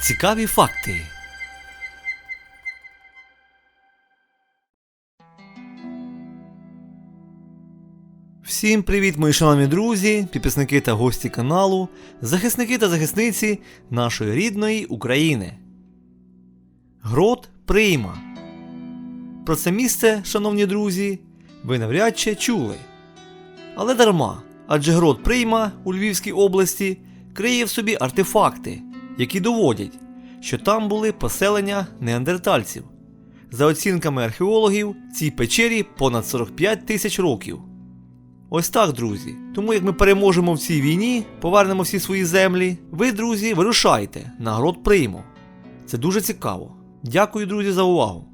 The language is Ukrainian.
Цікаві факти. Всім привіт, мої шановні друзі, підписники та гості каналу, захисники та захисниці нашої рідної України. Грот Прийма. Про це місце, шановні друзі, ви навряд чи чули. Але дарма, адже грот Прийма у Львівській області криє в собі артефакти, які доводять, що там були поселення неандертальців. За оцінками археологів, цій печері понад 45 тисяч років. Ось так, друзі. Тому як ми переможемо в цій війні, повернемо всі свої землі, ви, друзі, вирушайте нагород Приймо. Це дуже цікаво. Дякую, друзі, за увагу.